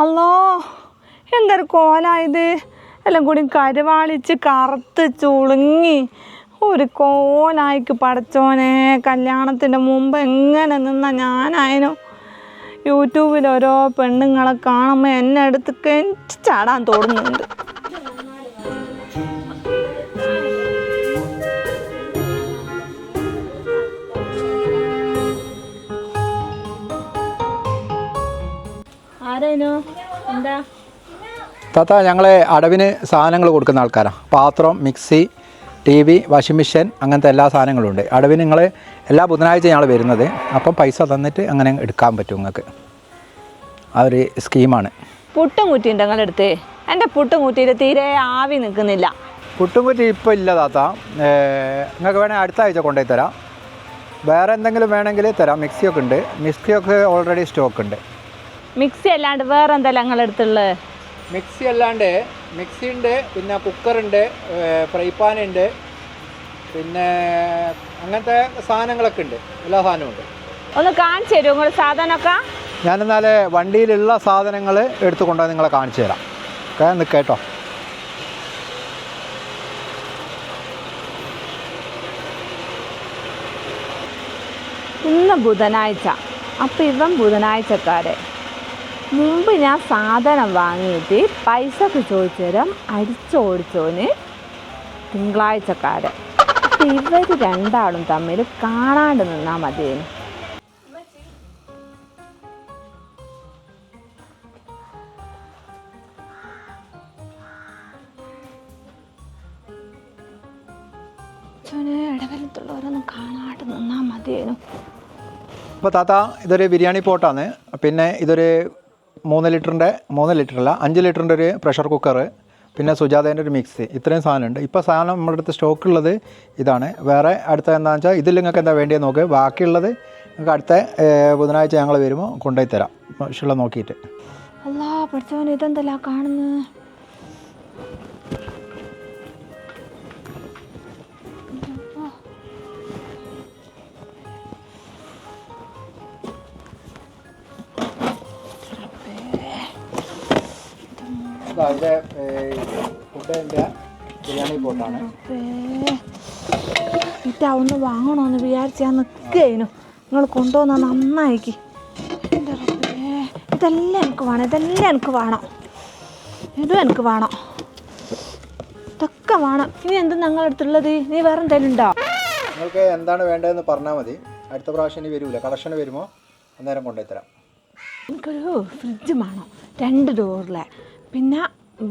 അല്ലോ എന്തൊരു കോലായത് എല്ലാം കൂടി കരുവാളിച്ച് കറുത്ത് ചുളുങ്ങി. ഒരു കോലായിക്ക് പടച്ചോനെ കല്യാണത്തിന്റെ മുമ്പ് എങ്ങനെ നിന്ന ഞാനായനോ? യൂട്യൂബിൽ ഓരോ പെണ്ണുങ്ങളെ കാണുമ്പോൾ എന്നെ എടുത്ത് കെഞ്ചി ചാടാൻ തോന്നുന്നുണ്ട്. എന്താ? താത്ത ഞങ്ങൾ അടവിന് സാധനങ്ങൾ കൊടുക്കുന്ന ആൾക്കാരാണ് പാത്രം mixie T V washing machine അങ്ങനത്തെ എല്ലാ സാധനങ്ങളും ഉണ്ട്. അടവിന് നിങ്ങൾ എല്ലാ ബുധനാഴ്ച ഞങ്ങൾ വരുന്നത്. അപ്പം പൈസ തന്നിട്ട് അങ്ങനെ എടുക്കാൻ പറ്റും നിങ്ങൾക്ക്. ആ ഒരു സ്കീമാണ്. പുട്ടും കുറ്റിയുണ്ട് നിങ്ങളുടെ അടുത്ത്? എന്റെ പുട്ടും കുറ്റിയിൽ തീരെ ആവി നിൽക്കുന്നില്ല. പുട്ടും കുറ്റി ഇപ്പോൾ ഇല്ല താത്ത. നിങ്ങൾക്ക് വേണമെങ്കിൽ അടുത്ത ആഴ്ച കൊണ്ടുപോയി തരാം. വേറെ എന്തെങ്കിലും വേണമെങ്കിൽ തരാം. മിക്സിയൊക്കെ ഉണ്ട്. മിക്സിയൊക്കെ ഓൾറെഡി സ്റ്റോക്ക് ഉണ്ട്. മിക്സി അല്ലാണ്ട് വേറെ എന്തെല്ലാം നിങ്ങൾ അടുത്തുള്ളത് മിക്സി അല്ലാണ്ട് മിക്സി ഉണ്ട് പിന്നെ കുക്കറുണ്ട് ഫ്രൈ പാൻ ഉണ്ട് പിന്നെ അങ്ങനത്തെ സാധനങ്ങളൊക്കെ ഉണ്ട് എല്ലാ സാധനവും ഉണ്ട്. ഒന്ന് കാണിച്ചു തരുമോ? നിങ്ങൾ സാധനമൊക്കെ? ഞാനെന്നാൽ വണ്ടിയിലുള്ള സാധനങ്ങൾ എടുത്തു കൊണ്ടുപോയി നിങ്ങളെ കാണിച്ചു തരാം. ഓക്കെ നിൽക്കേട്ടോ ഇന്ന് ബുധനാഴ്ച. അപ്പം ഇവൻ ബുധനാഴ്ചക്കാരൻ മുമ്പ് ഞാൻ സാധനം വാങ്ങിയിട്ട് പൈസക്ക് ചോദിച്ചു തരാം. അടിച്ചോടിച്ചോന് തിങ്കളാഴ്ചക്കാരൻ. അപ്പം ഇവർ രണ്ടാളും തമ്മിൽ കാണാണ്ട് നിന്നാൽ മതിയേനു. ഇപ്പൊ ഇടവലത്തുള്ളവരൊന്നും കാണാണ്ട് നിന്നാൽ മതിയേനു. അപ്പോൾ താത്ത ഇതൊരു ബിരിയാണി പോട്ടാണ്. പിന്നെ ഇതൊരു മൂന്ന് ലിറ്ററിന്റെ മൂന്ന് ലിറ്ററല്ല അഞ്ച് ലിറ്ററിന്റെ ഒരു പ്രഷർ കുക്കർ പിന്നെ സുജാതേന്റെ ഒരു മിക്സി ഇത്രയും സാധനമുണ്ട്. ഇപ്പോൾ സാധനം നമ്മുടെ അടുത്ത് സ്റ്റോക്ക് ഉള്ളത് ഇതാണ്. വേറെ അടുത്ത എന്താണെന്ന് വെച്ചാൽ ഇതിൽ നിങ്ങൾക്ക് എന്താ വേണ്ടിയത് നോക്ക്. ബാക്കിയുള്ളത് നിങ്ങൾക്ക് അടുത്ത ബുധനാഴ്ച ഞങ്ങൾ വരുമ്പോൾ കൊണ്ടുപോയി തരാം. ഇഷ്ടമുള്ള നോക്കിയിട്ട്. അല്ലാ പഠിച്ചവൻ ഇതെന്തല്ല കാണുന്നത്? ബിരിയാണി പോട്ടാണ് ഇറ്റാ ഒന്ന് വാങ്ങണമെന്ന് വിചാരിച്ച് ഞാൻ നിൽക്കുകയായിരുന്നു. നിങ്ങൾ കൊണ്ടുവന്ന നന്നായിക്ക്. എന്റെ റബ്ബേ ഇതെല്ലാം എനിക്ക് വേണം ഇതെല്ലാം എനിക്ക് വേണം. ഇതും എനിക്ക് വേണം. ഇതൊക്കെ വേണം. ഇനി എന്ത് ഞങ്ങളുടെ അടുത്തുള്ളത്? നീ വേറെ എന്തെങ്കിലും ഉണ്ടോ? നിങ്ങൾക്ക് എന്താണ് വേണ്ടതെന്ന് പറഞ്ഞാൽ മതി. അടുത്ത പ്രാവശ്യം ഇനി വരൂല. കളക്ഷൻ വരുമോ? അന്നേരം കൊണ്ടുപോയി തരാം. എനിക്കൊരു ഫ്രിഡ്ജ് വേണം. രണ്ട് ഡോറിലെ പിന്നെ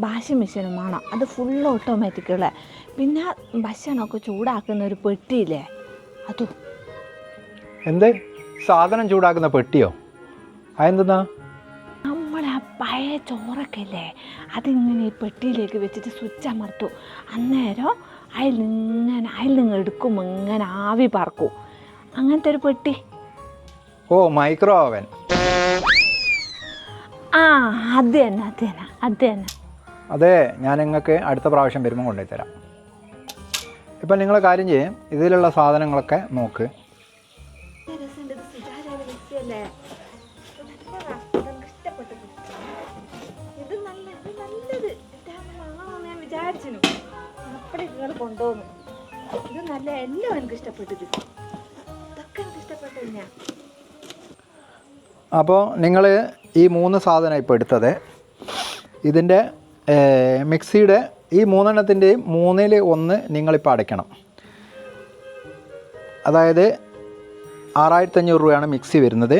വാഷിംഗ് മെഷീനും വേണം അത് ഫുൾ ഓട്ടോമാറ്റിക് ഉള്ള പിന്നെ ഭക്ഷണമൊക്കെ ചൂടാക്കുന്ന ഒരു പെട്ടിയില്ലേ? അതും? എന്ത്? സാധനം ചൂടാക്കുന്ന പെട്ടിയോ? നമ്മളെ ആ പഴയ ചോറൊക്കെ ഇല്ലേ അതിങ്ങനെ ഈ പെട്ടിയിലേക്ക് വെച്ചിട്ട് സ്വിച്ച് അമർത്തു. അന്നേരം അതിൽ ഇങ്ങനെ അതിൽ നിങ്ങൾ എടുക്കും ഇങ്ങനെ ആവി പറക്കും. അങ്ങനത്തെ ഒരു പെട്ടി. ഓ മൈക്രോ ഓവൻ ആ അത് തന്നെ അത് തന്നെ അത് തന്നെ. അതെ ഞാൻ നിങ്ങൾക്ക് അടുത്ത പ്രാവശ്യം വരുമ്പോൾ കൊണ്ടുപോയി തരാം ഇപ്പം നിങ്ങൾ കാര്യം ചെയ്യും ഇതിലുള്ള സാധനങ്ങളൊക്കെ നോക്ക് ഇത് നല്ല എല്ലാം അപ്പോൾ നിങ്ങൾ ഈ മൂന്ന് സാധനം ഇപ്പോൾ എടുത്തത് ഇതിന്റെ മിക്സിയുടെ ഈ മൂന്നെണ്ണത്തിന്റെയും മൂന്നിൽ ഒന്ന് നിങ്ങളിപ്പോൾ അടയ്ക്കണം. അതായത് ആറായിരത്തഞ്ഞൂറ് രൂപയാണ് മിക്സി വരുന്നത്.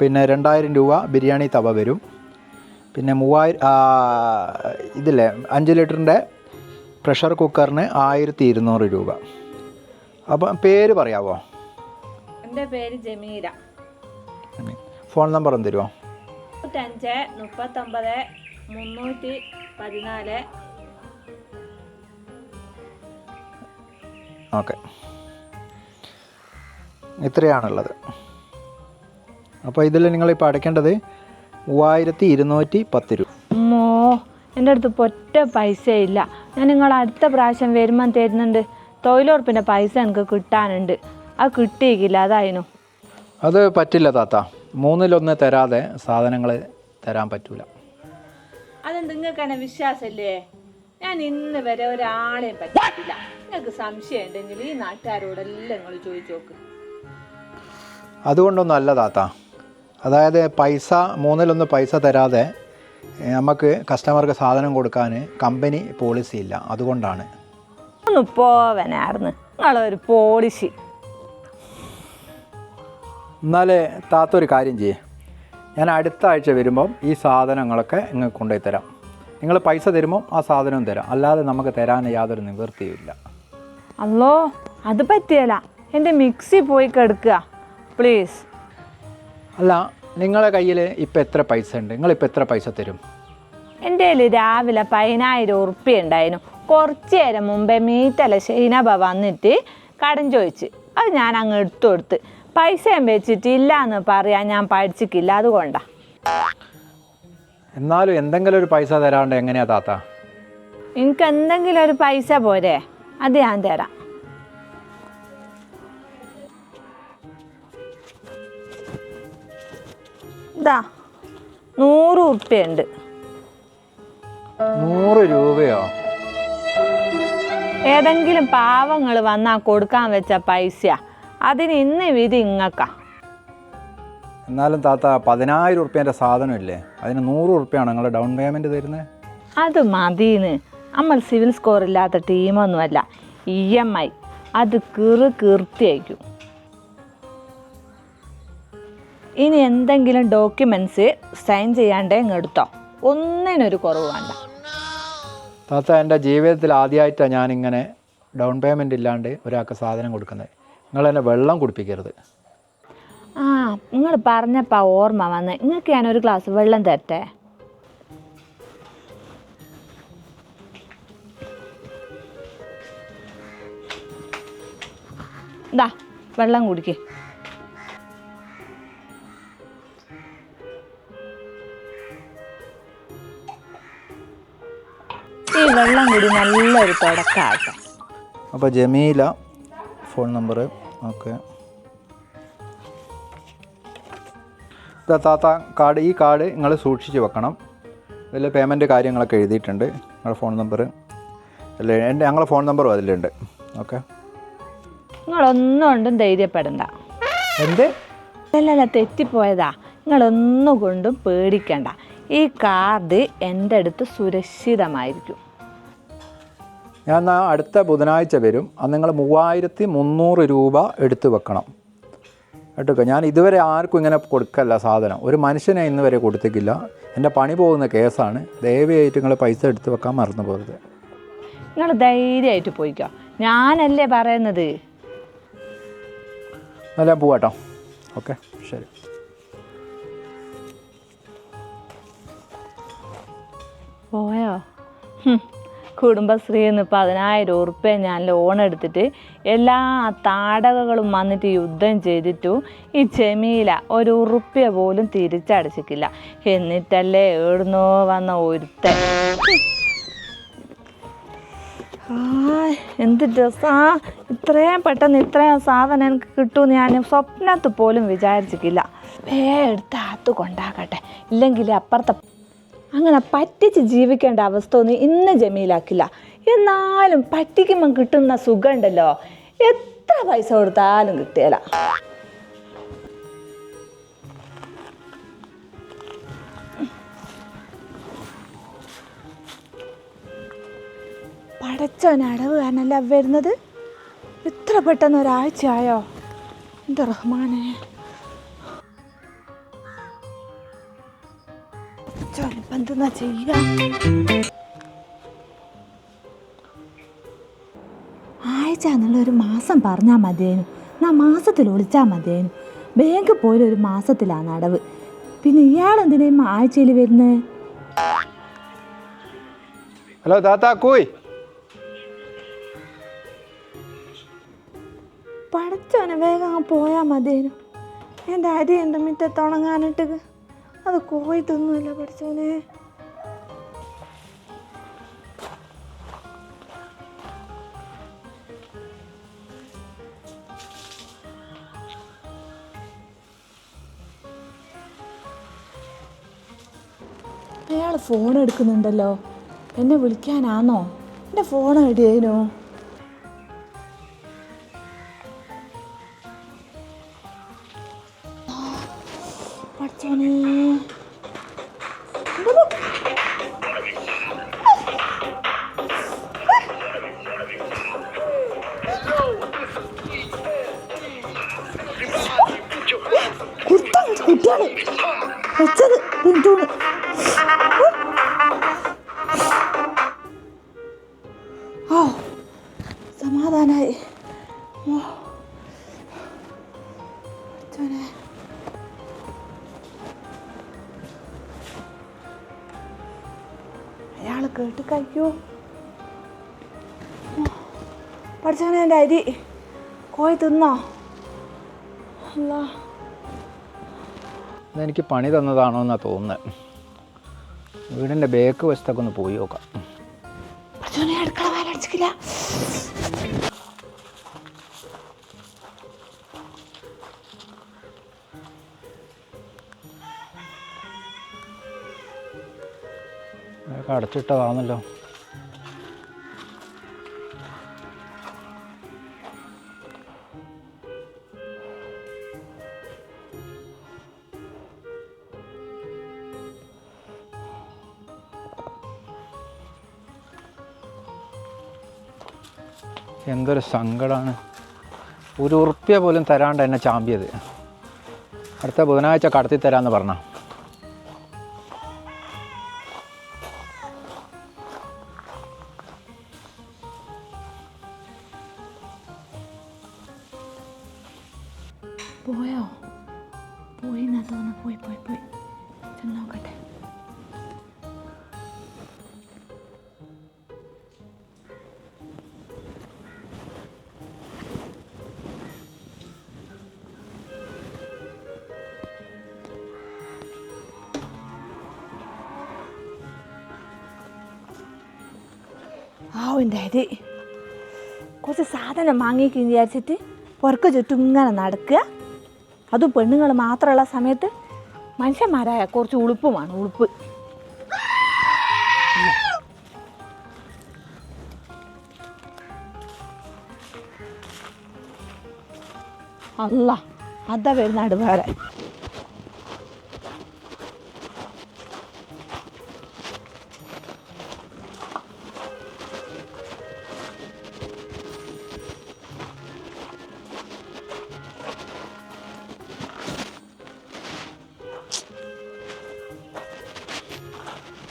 പിന്നെ രണ്ടായിരം രൂപ ബിരിയാണി തവ വരും. പിന്നെ മൂവായിരം ഇതില്ലേ അഞ്ച് ലിറ്ററിന്റെ പ്രഷർ കുക്കറിന് ആയിരത്തി ഇരുന്നൂറ് രൂപ. അപ്പം പേര് പറയാവോ? എന്റെ പേര് ജമീര ഫോൺ നമ്പർ ഒന്ന് തരുമോ മുപ്പത്തൊമ്പത് മുന്നൂറ്റി പതിനാല് ഓക്കെ. ഇത്രയാണുള്ളത്. അപ്പോൾ ഇതിൽ നിങ്ങളിപ്പോൾ അടയ്ക്കേണ്ടത് മൂവായിരത്തി ഇരുന്നൂറ്റി പത്ത് രൂപ. മോ എന്റെ അടുത്ത് പൊറ്റ ഒറ്റ പൈസ ഇല്ല. ഞാൻ നിങ്ങൾ അടുത്ത പ്രാവശ്യം വരുമ്പം തരുന്നുണ്ട്. തൊഴിലുറപ്പിന്റെ പൈസ എനിക്ക് കിട്ടാനുണ്ട്. അത് കിട്ടിയിക്കില്ല അതായിരുന്നു. അത് പറ്റില്ല താത്ത. മൂന്നിലൊന്ന് തരാതെ സാധനങ്ങൾ തരാൻ പറ്റൂല. അതെന്ത് നിങ്ങൾക്കാണ് വിശ്വാസല്ലേ? വിശ്വാസമല്ലേ ഞാൻ ഇന്ന് വരെ ഒരാളെയും പറ്റില്ല നിങ്ങൾക്ക് സംശയം ഉണ്ടെങ്കിൽ ഈ നാട്ടുകാരോടെല്ലാം നിങ്ങൾ ചോദിച്ചു നോക്ക്. അതുകൊണ്ടൊന്നും അല്ല താത്ത. അതായത് പൈസ മൂന്നിലൊന്ന് പൈസ തരാതെ നമുക്ക് കസ്റ്റമർക്ക് സാധനം കൊടുക്കാൻ കമ്പനി പോളിസി ഇല്ല. അതുകൊണ്ടാണ്. ഒന്ന് പോവനായിരുന്നു നിങ്ങളൊരു പോളിസി എന്നാലേ താത്ത ഒരു കാര്യം ചെയ്യേ. ഞാൻ അടുത്ത ആഴ്ച വരുമ്പം ഈ സാധനങ്ങളൊക്കെ നിങ്ങൾക്ക് കൊണ്ടുപോയി തരാം. നിങ്ങൾ പൈസ തരുമ്പോൾ ആ സാധനവും തരാം. അല്ലാതെ നമുക്ക് തരാൻ യാതൊരു നിവൃത്തിയുമില്ല. അല്ലോ അത് പറ്റിയല്ല. എന്റെ മിക്സി പോയി കിടക്കുക. പ്ലീസ്. അല്ല നിങ്ങളെ കയ്യിൽ ഇപ്പം എത്ര പൈസ ഉണ്ട്? നിങ്ങളിപ്പോൾ എത്ര പൈസ തരും? എന്റെ കയ്യിൽ രാവിലെ പതിനായിരം ഉറുപ്പ്യ ഉണ്ടായിരുന്നു. കുറച്ച് നേരം മുമ്പേ മീറ്റല ഷൈനബ വന്നിട്ട് കടം ചോദിച്ച്. അത് ഞാൻ അങ്ങ് എടുത്തു കൊടുത്ത്. പൈസയും വെച്ചിട്ട് ഇല്ല എന്ന് പറയാൻ ഞാൻ പഠിച്ചിട്ടില്ല. അതുകൊണ്ടാ. എന്നാലും എന്തെങ്കിലും ഒരു പൈസ തരാണ്ട് എങ്ങനെയാ താത്ത? എനിക്ക് എന്തെങ്കിലും ഒരു പൈസ പോരെ. അത് ഞാൻ തരാം. ഇതാ നൂറ് ഉപ്പയുണ്ട് നൂറ് രൂപയോ? ഏതെങ്കിലും പാവങ്ങൾ വന്നാ കൊടുക്കാൻ വെച്ച പൈസ അതിന് ഇന്ന് വിധി ഇങ്ങക്കാ. എന്നാലും താത്ത പതിനായിരം ഉറുപ്പ്യന്റെ സാധനമില്ലേ? അതിന് നൂറ് ഉറുപ്പ്യാണ് നിങ്ങൾ ഡൗൺ പേയ്മെന്റ് തരുന്നത് അത് മതിന്ന്. നമ്മൾ സിവിൽ സ്കോർ ഇല്ലാത്ത ടീമൊന്നുമല്ല. ഇ എം ഐ അത് കീറ് കീർത്തിയായിരിക്കും ഇനി എന്തെങ്കിലും ഡോക്യുമെന്റ്സ് സൈൻ ചെയ്യാണ്ടേ ഇങ്ങെടുത്തോ ഒന്നിനൊരു കുറവ് വേണ്ട. താത്ത എന്റെ ജീവിതത്തിൽ ആദ്യമായിട്ടാണ് ഞാനിങ്ങനെ ഡൗൺ പേയ്മെന്റ് ഇല്ലാണ്ട് ഒരാൾക്ക് സാധനം കൊടുക്കുന്നത്. നിങ്ങൾ എന്നെ വെള്ളം കുടിപ്പിക്കരുത്. ആ നിങ്ങൾ പറഞ്ഞപ്പോൾ ഓർമ്മ വന്ന്. നിങ്ങൾക്ക് ഞാൻ ഒരു ഗ്ലാസ് വെള്ളം തരട്ടെ? ദാ വെള്ളം കുടിക്ക്. ഈ വെള്ളം കൂടി നല്ലൊരു തുടക്കാട്ടെ. അപ്പോൾ ജമീല ഫോൺ നമ്പർ ഓക്കെ. താത്ത കാർഡ് ഈ കാർഡ് നിങ്ങൾ സൂക്ഷിച്ച് വെക്കണം. ഇതിൽ പേയ്മെന്റ് കാര്യങ്ങളൊക്കെ എഴുതിയിട്ടുണ്ട്. നിങ്ങളുടെ ഫോൺ നമ്പർ അല്ലേ എന്റെ ഞങ്ങളെ ഫോൺ നമ്പറും അതിലുണ്ട്. ഓക്കെ. നിങ്ങളൊന്നും കൊണ്ടും ധൈര്യപ്പെടണ്ട. എന്ത്? അല്ലല്ല തെറ്റിപ്പോയതാ. നിങ്ങളൊന്നും കൊണ്ടും പേടിക്കണ്ട. ഈ കാർഡ് എന്റെ അടുത്ത് സുരക്ഷിതമായിരിക്കും. ഞാൻ എന്നാൽ അടുത്ത ബുധനാഴ്ച വരും. അത് നിങ്ങൾ മൂവായിരത്തി മുന്നൂറ് രൂപ എടുത്തു വെക്കണം. കേട്ടോ ഞാൻ ഇതുവരെ ആർക്കും ഇങ്ങനെ കൊടുക്കല്ല സാധനം. ഒരു മനുഷ്യനെ ഇന്ന് വരെ കൊടുത്തിട്ടില്ല. എന്റെ പണി പോകുന്ന കേസാണ്. ദയവായിട്ട് നിങ്ങൾ പൈസ എടുത്തു വെക്കാൻ മറന്നു പോകരുത്. നിങ്ങൾ ധൈര്യമായിട്ട് പോയിക്കോ. ഞാനല്ലേ പറയുന്നത്? നല്ല പോവാട്ടോ. ഓക്കെ ശരി. പോയോ. കുടുംബശ്രീയിൽ നിന്ന് പതിനായിരം ഉറുപ്പ്യ ഞാൻ ലോൺ എടുത്തിട്ട് എല്ലാ താടകകളും വന്നിട്ട് യുദ്ധം ചെയ്തിട്ടു ഈ ചെമീല ഒരു ഉറുപ്പ്യ പോലും തിരിച്ചടച്ചിട്ടില്ല. എന്നിട്ടല്ലേ എവിടുന്നോ വന്ന ഒരുത്തൻ. ആ എന്ത് രസാ. ഇത്രയും പെട്ടെന്ന് ഇത്രയും സാധനം എനിക്ക് കിട്ടുമെന്ന് ഞാൻ സ്വപ്നത്ത് പോലും വിചാരിച്ചിട്ടില്ല. വേ എടുത്ത് അത് കൊണ്ടാക്കട്ടെ ഇല്ലെങ്കിൽ അപ്പുറത്തെ അങ്ങനെ പറ്റിച്ച് ജീവിക്കേണ്ട അവസ്ഥ ഒന്നും ഇന്ന് ജമീലാക്കില്ല. എന്നാലും പറ്റിക്കുമ്പം കിട്ടുന്ന സുഖം ഉണ്ടല്ലോ എത്ര പൈസ കൊടുത്താലും കിട്ടിയല്ല. പടച്ചോൻ അടവ് കാരണല്ല വരുന്നത്? ഇത്ര പെട്ടെന്ന് ഒരാഴ്ചയായോ? എന്താ റഹ്മാനെ. എന്തെന്നാ ചെയ്യുക ആഴ്ച എന്നുള്ള ഒരു മാസം പറഞ്ഞാൽ മതിയേനു ഞാൻ മാസത്തിൽ ഒളിച്ചാൽ മതിയേനു ബാങ്ക് പോലും ഒരു മാസത്തിലാണ് അടവ് പിന്നെ ഇയാൾ എന്തിനേയും ആഴ്ചയിൽ വരുന്നത് ഹലോ താത്താ കൂയ്. പടച്ചോനെ വേഗം പോയാൽ മതിയേനു. എന്റെ അരി എന്റെ മുറ്റത്ത് ഉണങ്ങാനിട്ട് അത് കോയി തിന്നുമില്ല പഠിച്ചോനെ അയാൾ ഫോൺ എടുക്കുന്നുണ്ടല്ലോ. എന്നെ വിളിക്കാനാന്നോ? എന്റെ ഫോൺ എവിടെയേനു ഓ സമാധാനായി. അയാൾ കേട്ട് കഴിക്കൂ. പഠിച്ചവനെ എന്റെ അരി. കോഴി തിന്നോ? അല്ല എനിക്ക് പണി തന്നതാണോ എന്നാണ് തോന്നുന്നത് വീടിന്റെ ബേക്ക് വശത്തൊക്കെ ഒന്ന് പോയി നോക്കാം. അതൊക്കെ അടച്ചിട്ടതാണല്ലോ. എന്തൊരു സങ്കടമാണ് ഒരു ഉറുപ്പ്യ പോലും തരാണ്ട് എന്നെ ചാമ്പിയത്. അടുത്ത ബുധനാഴ്ച കടത്തി തരാമെന്ന് പറഞ്ഞ. എന്റെ അരി കുറച്ച് സാധനം വാങ്ങിക്ക് വിചാരിച്ചിട്ട് പുറക്ക് ചുറ്റും ഇങ്ങനെ നടക്കുക. അതും പെണ്ണുങ്ങൾ മാത്രമുള്ള സമയത്ത് മനുഷ്യന്മാരായ കുറച്ച് ഉളുപ്പുമാണ് ഉളുപ്പ്. അല്ല അതാ വരുന്ന വേറെ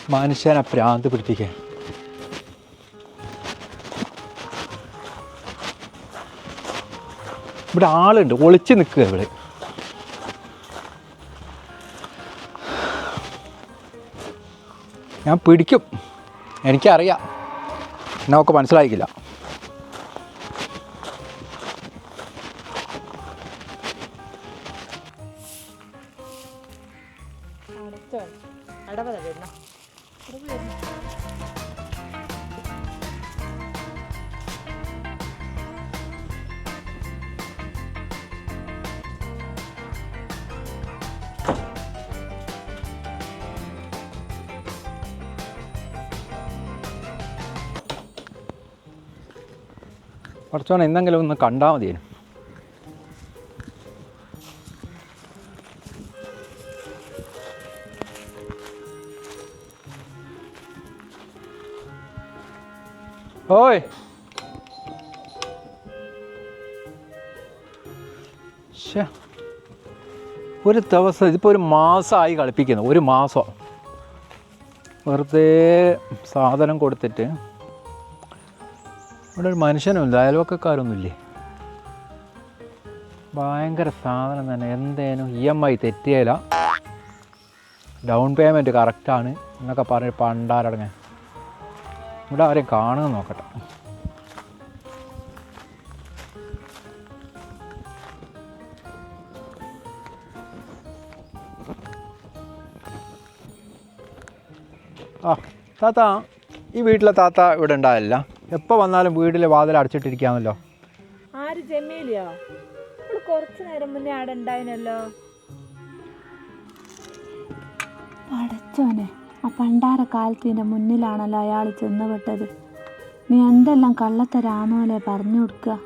മനുഷ്യനെ പ്രാന്ത് പിടിപ്പിക്കാൻ ഇവിടെ ആളുണ്ട്. ഒളിച്ച് നിൽക്കുക ഇവിടെ. ഞാൻ പിടിക്കും. എനിക്കറിയാം. എന്നെ ഒക്കെ മനസ്സിലായിക്കില്ല. കുറച്ചോണം എന്തെങ്കിലും ഒന്ന് കണ്ടാൽ മതിയേനു ഓയ്. ഒരു ദിവസം ഇതിപ്പോൾ ഒരു മാസമായി കളിപ്പിക്കുന്നു. ഒരു മാസം. വെറുതെ സാധനം കൊടുത്തിട്ട് ഇവിടെ ഒരു മനുഷ്യനുമില്ല അയൽവക്കക്കാരൊന്നുമില്ലേ? ഭയങ്കര സാധനം തന്നെ എന്തേനും ഇ എം ഐ തെറ്റിയല്ല ഡൗൺ പേയ്മെന്റ് കറക്റ്റാണ് എന്നൊക്കെ പറഞ്ഞ് പണ്ടാരടങ്ങാൻ ഇവിടെ ആരെയും കാണുമെന്ന് നോക്കട്ടെ. ആ താത്ത ഈ വീട്ടിലെ താത്ത ഇവിടെ ഉണ്ടാവില്ല എപ്പോൾ വന്നാലും വീട്ടിലെ വാതിൽ അടച്ചിട്ടിരിക്കാമല്ലോ ആര് ജമീലിയോ? അവൾ കുറച്ച് നേരം മുന്നേ അവിടെ ഉണ്ടായിനല്ലോ. അടച്ചോനെ ആ പണ്ടാര കാലത്തിന്റെ മുന്നിലാണല്ലോ അയാൾ ചെന്നുപെട്ടത്. നീ എന്തെല്ലാം കള്ളത്തരാന്നോലെ പറഞ്ഞു കൊടുക്കുക.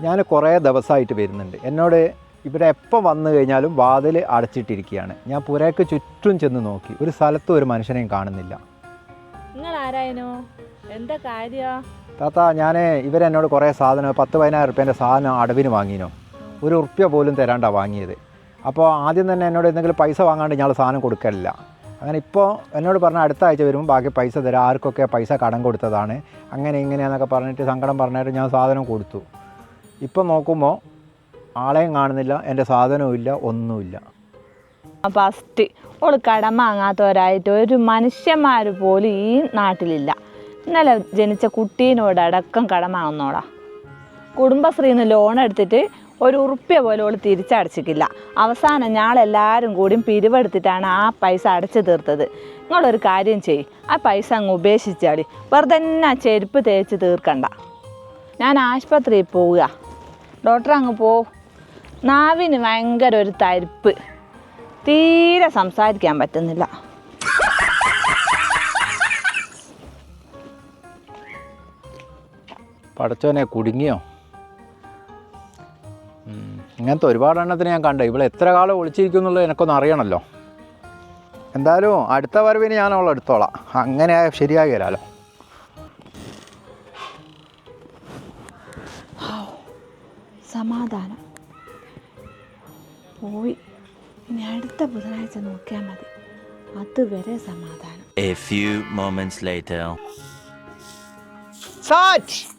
ഞാൻ കുറേ ദിവസമായിട്ട് വരുന്നുണ്ട്. എന്നോട് ഇവിടെ എപ്പോൾ വന്നു കഴിഞ്ഞാലും വാതിൽ അടച്ചിട്ടിരിക്കുകയാണ്. ഞാൻ പുരയ്ക്ക് ചുറ്റും ചെന്ന് നോക്കി. ഒരു സ്ഥലത്തും ഒരു മനുഷ്യനെയും കാണുന്നില്ല. നിങ്ങൾ ആരായനോ എന്താ കാര്യം? താത്ത ഞാൻ ഇവരെന്നോട് കുറേ സാധനം പത്ത് പതിനായിരം റുപ്യേന്റെ സാധനം അടവിന് വാങ്ങിനോ. ഒരു ഉറുപ്പ്യ പോലും തരാണ്ടാണ് വാങ്ങിയത്. അപ്പോൾ ആദ്യം തന്നെ എന്നോട് എന്തെങ്കിലും പൈസ വാങ്ങാണ്ട് ഞങ്ങൾ സാധനം കൊടുക്കലില്ല. അങ്ങനെ ഇപ്പോൾ എന്നോട് പറഞ്ഞ അടുത്ത ആഴ്ച വരുമ്പോൾ ബാക്കി പൈസ തരാം ആർക്കൊക്കെ പൈസ കടം കൊടുത്തതാണ്. അങ്ങനെ ഇങ്ങനെയാന്നൊക്കെ പറഞ്ഞിട്ട് സങ്കടം പറഞ്ഞിട്ട് ഞാൻ സാധനം കൊടുത്തു. ഇപ്പം നോക്കുമ്പോൾ ആളെയും കാണുന്നില്ല എന്റെ സാധനവും ഇല്ല ഒന്നുമില്ല. ഫസ്റ്റ് ഓൾ കടം വാങ്ങാത്തവരായിട്ട് ഒരു മനുഷ്യന്മാർ പോലും ഈ നാട്ടിലില്ല. ഇന്നലെ ജനിച്ച കുട്ടീനോടടക്കം കടം കുടുംബശ്രീയിൽ നിന്ന് ലോൺ എടുത്തിട്ട് ഒരു ഉറുപ്പ്യ പോലെ ഓൾ തിരിച്ചടച്ചിട്ടില്ല. അവസാനം ഞങ്ങളെല്ലാവരും കൂടി പിരിവെടുത്തിട്ടാണ് ആ പൈസ അടച്ചു തീർത്തത്. നിങ്ങളൊരു കാര്യം ചെയ് ആ പൈസ അങ്ങ് ഉപേക്ഷിച്ചാടി വെറുതെ തന്നെ ആ ചെരുപ്പ് തേച്ച് തീർക്കണ്ട. ഞാൻ ആശുപത്രിയിൽ പോവുക. ഡോക്ടർ അങ്ങ് പോ. നാവിന് ഭയങ്കര ഒരു തരിപ്പ്. തീരെ സംസാരിക്കാൻ പറ്റുന്നില്ല. പടച്ചോനെ കുടുങ്ങിയോ. ഇങ്ങനത്തെ ഒരുപാട് എണ്ണത്തിന് ഞാൻ കണ്ടു. ഇവിടെ എത്ര കാലം ഒളിച്ചിരിക്കും എന്നുള്ളത് എനിക്കൊന്ന് അറിയണമല്ലോ എന്തായാലും അടുത്ത വരവിന് ഞാൻ അവളെ എടുത്തോളാം. അങ്ങനെ ശരിയാകില്ലല്ലോ സമാധാനം. പോയി. ഇനി അടുത്ത ബുധനാഴ്ച നോക്കിയാൽ മതി. അതുവരെ സമാധാനം. A few moments later. സാറ്റ്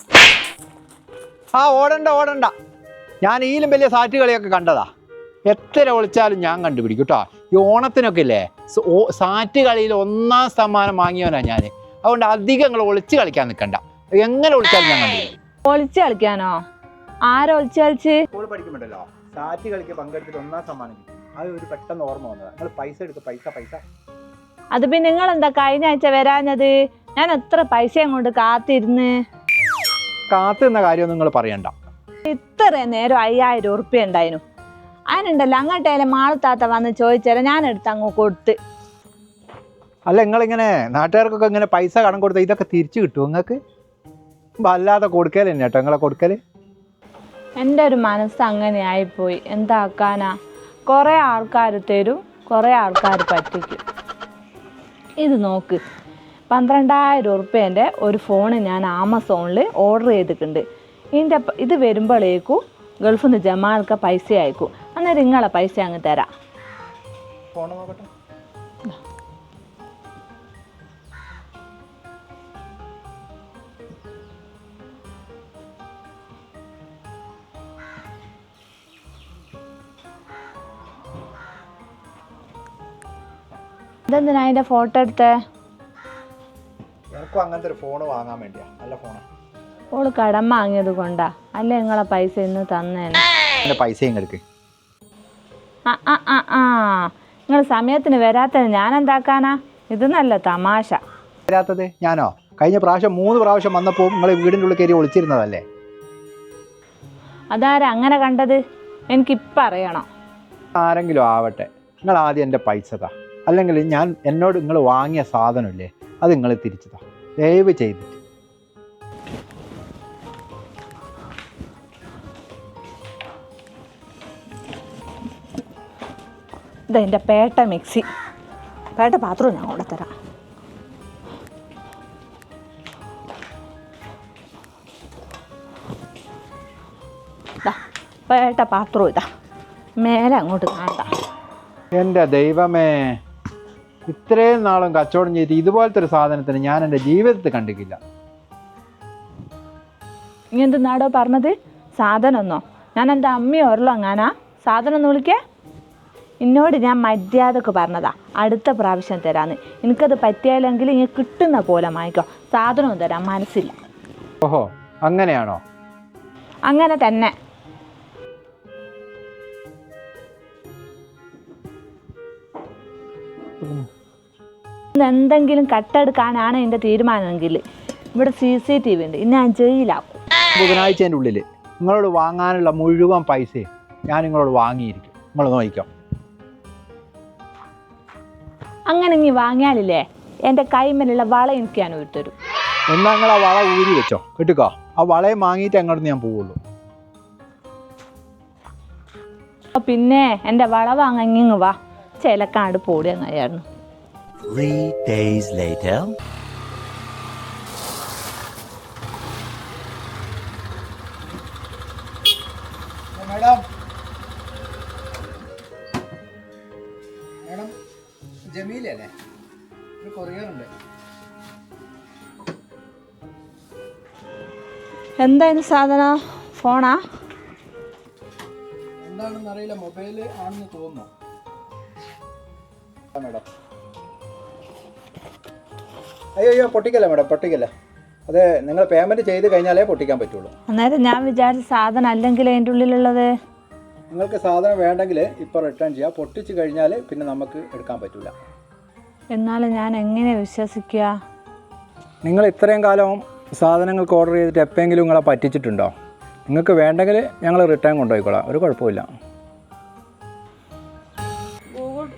ആ ഓടണ്ട ഓടണ്ട. ഞാൻ ഈലും വലിയ സാറ്റ് കളിയൊക്കെ കണ്ടതാ. എത്ര ഒളിച്ചാലും ഞാൻ കണ്ടുപിടിക്കും കേട്ടോ ഈ ഓണത്തിനൊക്കെ ഇല്ലേ സാറ്റ് കളിയിൽ ഒന്നാം സമ്മാനം വാങ്ങിയവനാ ഞാൻ അതുകൊണ്ട് അധികം നിങ്ങൾ ഒളിച്ച് കളിക്കാൻ നിൽക്കണ്ട എങ്ങനെ ഒളിച്ചാലും ഞാൻ കണ്ടുപിടിക്കും. ഒളിച്ച് കളിക്കാനോ? ആരൊളിച്ച് കളിച്ച്? സ്കൂൾ പഠിക്കുമ്പോഴല്ലോ സാറ്റ് കളിക്ക് പങ്കെടുത്തിട്ട് ഒന്നാം സമ്മാനം അത് ഒരു പെട്ടെന്ന് ഓർമ്മ വന്നതാ. നിങ്ങൾ പൈസ എടുക്കുക പൈസ പൈസ. അത് പിന്നെ നിങ്ങൾ എന്താ കഴിഞ്ഞ ആഴ്ച വരാഞ്ഞത്? ഞാൻ എത്ര പൈസയും കൊണ്ട് കാത്തിരുന്ന്? കാത്തു നിന്ന കാര്യം നിങ്ങൾ പറയണ്ട. ഇത്ര നേരം അയ്യായിരം ഉറുപ്പ്യ ഉണ്ടായിരുന്നു അതിനുണ്ടല്ലോ അങ്ങോട്ടേലെ മാളത്താത്ത വന്ന് ചോദിച്ചാൽ ഞാൻ എടുത്ത് അങ്ങ് കൊടുത്ത്. അല്ല നിങ്ങളിങ്ങനെ നാട്ടുകാർക്കൊക്കെ ഇങ്ങനെ പൈസ കടം കൊടുത്ത ഇതൊക്കെ തിരിച്ചു കിട്ടുമോ നിങ്ങൾക്ക്? വല്ലാതെ കൊടുക്കൽ തന്നെ കേട്ടോ നിങ്ങളെ കൊടുക്കൽ എന്റെ ഒരു മനസ്സ് അങ്ങനെ ആയിപ്പോയി. എന്താക്കാനാ കുറേ ആൾക്കാർ തരും കുറേ ആൾക്കാർ പറ്റിക്കും. ഇത് നോക്ക്. പന്ത്രണ്ടായിരം ഉറുപ്പ്യേന്റെ ഒരു ഫോൺ ഞാൻ ആമസോണിൽ ഓർഡർ ചെയ്തിട്ടുണ്ട്. ഇതിന്റെ ഇത് വരുമ്പോഴേക്കും ഗൾഫിൽ നിന്ന് ജമാൽക്ക പൈസ അയക്കും. അന്നേരം നിങ്ങളെ പൈസ അങ്ങ് തരാം. ഇതെന്തിനാ അതിന്റെ ഫോട്ടോ എടുത്തേ? എനിക്കും അങ്ങനത്തെ ഒരു ഫോൺ വാങ്ങാൻ വേണ്ടിയാ. നല്ല ഫോണാ ഓൾ കടം വാങ്ങിയത് കൊണ്ടാ. അല്ല നിങ്ങളെ പൈസ ഇന്ന് തന്നേനെ എന്റെ പൈസയും എടുക്ക് ആ ആ ആ ആ. നിങ്ങൾ സമയത്തിന് വരാത്തത് ഞാൻ എന്താക്കാനാ ഇത് നല്ല തമാശ. വരാത്തത് ഞാനോ? കഴിഞ്ഞ പ്രാവശ്യം മൂന്ന് പ്രാവശ്യം വന്നപ്പോൾ നിങ്ങൾ വീടിന്റെ ഉള്ളിൽ കയറി ഒളിച്ചിരുന്നതല്ലേ? അതാരാ അങ്ങനെ കണ്ടത്? എനിക്കിപ്പം അറിയണം. ആരെങ്കിലും ആവട്ടെ. നിങ്ങൾ ആദ്യം എന്റെ പൈസ താ. അല്ലെങ്കിൽ ഞാൻ എന്നോട് നിങ്ങൾ വാങ്ങിയ സാധനമില്ലേ അത് നിങ്ങൾ തിരിച്ചു താ. ദയവ് ചെയ്തിട്ട് ഇതെന്റെ പേട്ട മിക്സി. പേട്ട പാത്രം ഞാൻ കൊണ്ടു തരാം ദാ, പേട്ട പാത്രം ഇതാ. മേലെ അങ്ങോട്ട് കാണണ്ട എന്റെ ദൈവമേ. ഇത്രയും നാളും കച്ചവടം ചെയ്ത് ഇതുപോലത്തെ ഒരു സാധനത്തിന് ഞാൻ എന്റെ ജീവിതത്തിൽ കണ്ടിട്ടില്ല. ഇങ്ങനത്തെ നാടോ പറഞ്ഞത്? സാധനമൊന്നോ? ഞാൻ എന്റെ അമ്മയോ ഉള്ളോ അങ്ങാനാ. സാധനം ഒന്ന് വിളിക്കേ. എന്നോട് ഞാൻ മര്യാദയ്ക്ക് പറഞ്ഞതാ. അടുത്ത പ്രാവശ്യം തരാന്ന്. എനിക്കത് പറ്റിയാലെങ്കിൽ ഇങ്ങനെ കിട്ടുന്ന പോലെ വാങ്ങിക്കോ. സാധനവും തരാൻ മനസ്സില്ല. ഓഹോ അങ്ങനെയാണോ? അങ്ങനെ തന്നെ. എന്തെങ്കിലും കട്ടെടുക്കാനാണ് എന്റെ തീരുമാനമെങ്കിൽ ഇവിടെ സി സി ടി വി ഉണ്ട്. ഇന്ന് ഞാൻ ജയിലാക്കും ബുധനാഴ്ചേന്റെ ഉള്ളിൽ നിങ്ങളോട് വാങ്ങാനുള്ള മുഴുവൻ പൈസയും ഞാൻ നിങ്ങളോട് വാങ്ങിയിരിക്കും. നിങ്ങൾ നോക്കാം അങ്ങനെ ഇനി വാങ്ങിയാലില്ലേ? എന്റെ കൈമേലുള്ള വള എനിക്ക് ഞാൻ ഊരിത്തരും. എന്നാ നിങ്ങൾ ആ വള ഊരി വെച്ചോ. കിട്ടുക്കോ. ആ വളയെ വാങ്ങിയിട്ട് അങ്ങോട്ട് ഞാൻ പോവുള്ളൂ. പിന്നെ എന്റെ വള വാങ്ങി വാ. ചിലക്കാണ്ട് പോടി അങ്ങനെയായിരുന്നു. Three days later. Madam madam ജമീലല്ലേ? ഒരു കൊറിയർ ഉണ്ട്. എന്തായിരുന്നു സാധന? ഫോണാ? എന്താണെന്ന് അറിയില്ല മൊബൈൽ ആണെന്ന് തോന്നുന്നു. മേഡം. അയ്യോ അയ്യോ പൊട്ടിക്കല്ല മേഡം പൊട്ടിക്കല്ല. അത് നിങ്ങൾ പേയ്മെന്റ് ചെയ്ത് കഴിഞ്ഞാലേ പൊട്ടിക്കാൻ പറ്റുള്ളൂ. അന്നേരം ഞാൻ വിചാരിച്ച സാധനം അല്ലെങ്കിൽ അതിന്റെ ഉള്ളിലുള്ളത്? നിങ്ങൾക്ക് സാധനം വേണ്ടെങ്കിൽ ഇപ്പോൾ റിട്ടേൺ ചെയ്യാം. പൊട്ടിച്ച് കഴിഞ്ഞാൽ പിന്നെ നമുക്ക് എടുക്കാൻ പറ്റില്ല എന്നാലും ഞാൻ എങ്ങനെ വിശ്വസിക്കുക? നിങ്ങൾ ഇത്രയും കാലം സാധനങ്ങൾക്ക് ഓർഡർ ചെയ്തിട്ട് എപ്പോഴെങ്കിലും നിങ്ങളെ പറ്റിച്ചിട്ടുണ്ടോ? നിങ്ങൾക്ക് വേണ്ടെങ്കിൽ ഞങ്ങൾ റിട്ടേൺ കൊണ്ടുപോയിക്കോളാം. ഒരു കുഴപ്പമില്ല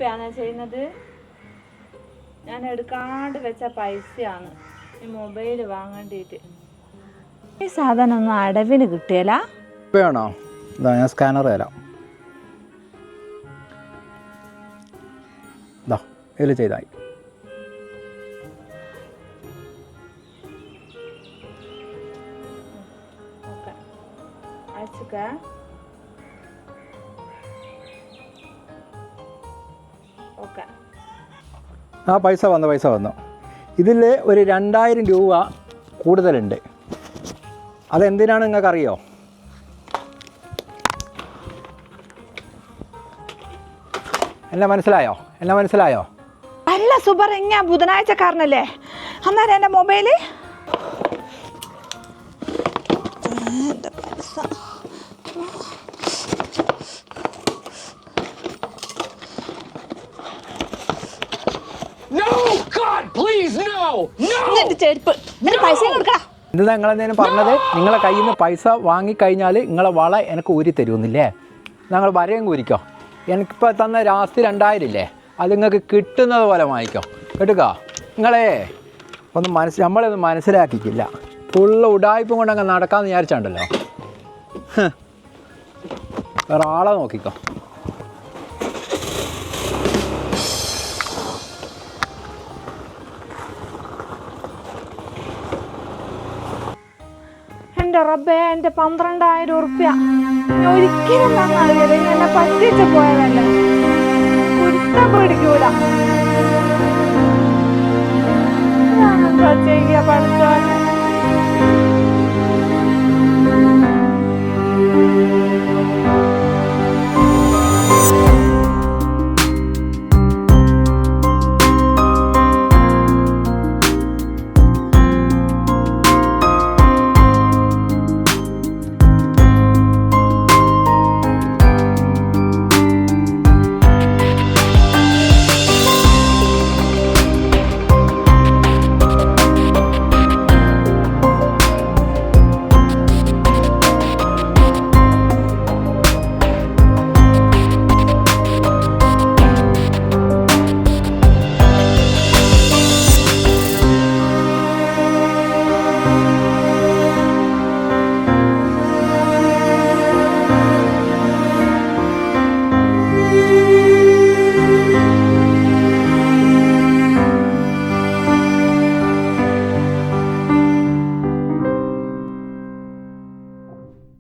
പേ ചെയ്യുന്നത്? ഞാൻ എടുക്കാണ്ട് വെച്ച പൈസയാണ് ഈ മൊബൈൽ വാങ്ങേണ്ടിയിട്ട് ഈ സാധനം ഒന്നും അടവിന് കിട്ടിയല്ല? വേണോ ഇതാ ഞാൻ സ്കാനർ തരാം. ഇതാ ഇതിൽ ചെയ്തായി. അയച്ചുക്ക. ആ പൈസ വന്നു പൈസ വന്നു. ഇതിൽ ഒരു രണ്ടായിരം രൂപ കൂടുതലുണ്ട്. അതെന്തിനാണ് നിങ്ങൾക്കറിയോ? എന്നെ മനസ്സിലായോ? എന്നെ മനസ്സിലായോ? അല്ല സുബർ ബുധനാഴ്ച ബുധനാഴ്ചക്കാരനല്ലേ? അന്നേരം എന്റെ മൊബൈൽ? No! എന്നിട്ട് ചെരുപ്പ്. എന്നിട്ട് പൈസ കൊടുക്കടാ ഇത് നിങ്ങളെന്തേലും പറഞ്ഞത്? നിങ്ങളെ കയ്യിൽ നിന്ന് പൈസ വാങ്ങിക്കഴിഞ്ഞാൽ നിങ്ങളെ വള എനിക്ക് ഊരി തരുമെന്നില്ലേ? ഞങ്ങൾ വരയും കൂരിക്കോ എനിക്കിപ്പോൾ തന്ന രാസ്തി രണ്ടായിരം ഇല്ലേ അത് നിങ്ങൾക്ക് കിട്ടുന്നത് പോലെ വാങ്ങിക്കോ. കേട്ടുക്കോ? നിങ്ങളെ ഒന്ന് മനസ്സ് നമ്മളൊന്നും മനസ്സിലാക്കിക്കില്ല. ഫുള്ള് ഉടായ്പ കൊണ്ട് അങ്ങ് നടക്കാമെന്ന് വിചാരിച്ചാണ്ടല്ലോ. വേറെ ആളെ നോക്കിക്കോ. എന്റെ റബ്ബേ എന്റെ പന്ത്രണ്ടായിരം ഉറുപ്പ്യ. ഞാൻ ഒരിക്കലും നന്നാവില്ല എന്നെ പറ്റിച്ചു പോയതല്ല. കുറ്റം പിടിക്കൂല. ചെയ്യാ പഠിച്ചോനെ